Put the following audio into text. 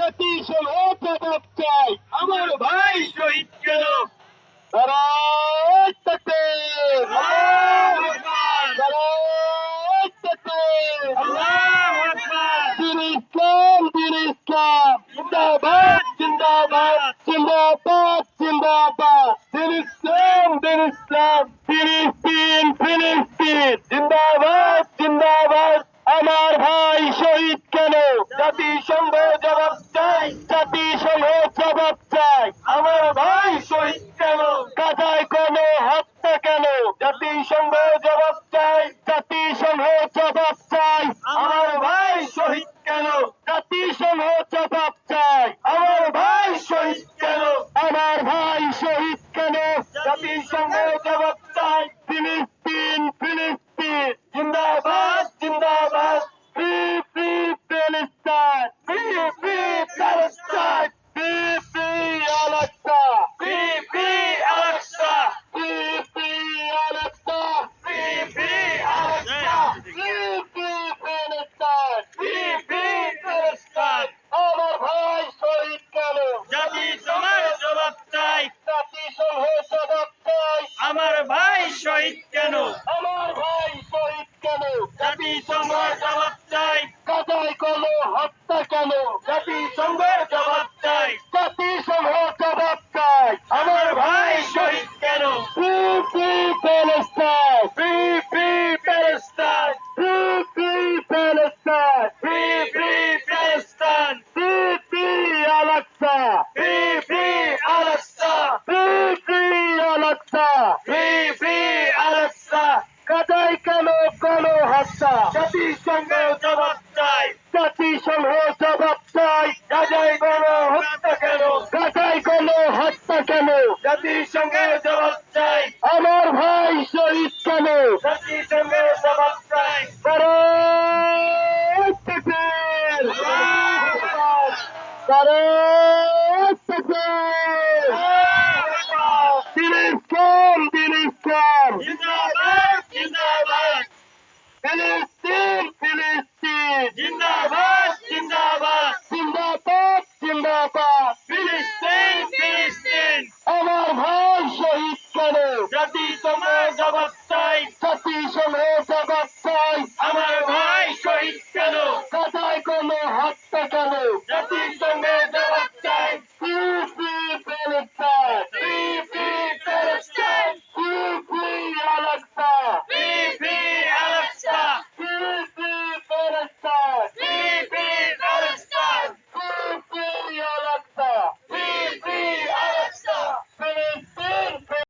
জাতিসংঘ জবাব চাই আমার ভাই শহীদ কেন? ইসলাম জিন্দাবাদ জিন্দাবাদ। জিন্দাবাদ জিন্দাবাদ। দিন ইসলাম দিন ইসলাম। ফিলিস্তিন জাতিসংঘ জবাব চাই জাতিসংঘ জবাব চাই। আমার ভাই শহীদ কেন? কাজায় কোন হত্যা কেন? জাতিসংঘ জবাব চাই জাতিসংঘ জবাব চাই। আমার ভাই শহীদ কেন? জাতিসংঘ জবাব শহীদ কেন? আমার ভাই শহীদ কেন? জাতি তোমার জবাব চাই। কাজায় কোন হত্যা কেন? জাতিসংঘ জবাব চাই। জাতিসংঘ জবাব চাই। আমার ভাই শহীদ কেন? Free free Palestine. Free free Palestine. Free free Palestine. Free free Palestine. Free free Al Aqsa. Free free Al Aqsa. Free free Al Aqsa. Free free Al Aqsa কাজায় কেন কোন হত্যা জাতিসংঘ জবাব চাই। জাতিসংঘ জবাব চাই। গাজায় কোন হত্যা কেন? কাজায় কোন হত্যা কেন? জাতিসংঘ জবাব চাই। আমার ভাই শহীদ কেন? জাতিসংঘ জবাব চাই। নারায়ণ তাকবীর! নারায়ণ তাকবীর! দিন ইসলাম দিন ইসলাম জিন্দাবাদ জিন্দাবাদ ফিলিস্তিন ফিলিস্তিন জিন্দাবাদ জিন্দাবাদ। জিন্দাবাদ জিন্দাবাদ। ফিলিস্তিন ফিলিস্তিন। আমার ভাই শহীদ করো। জাতি তোমার জবাব চাই। জাতিসংঘ জবাব চাই। আমার ভাই শহীদ কেন? কথায় কোনো হত্যা কেন জাতিসংঘে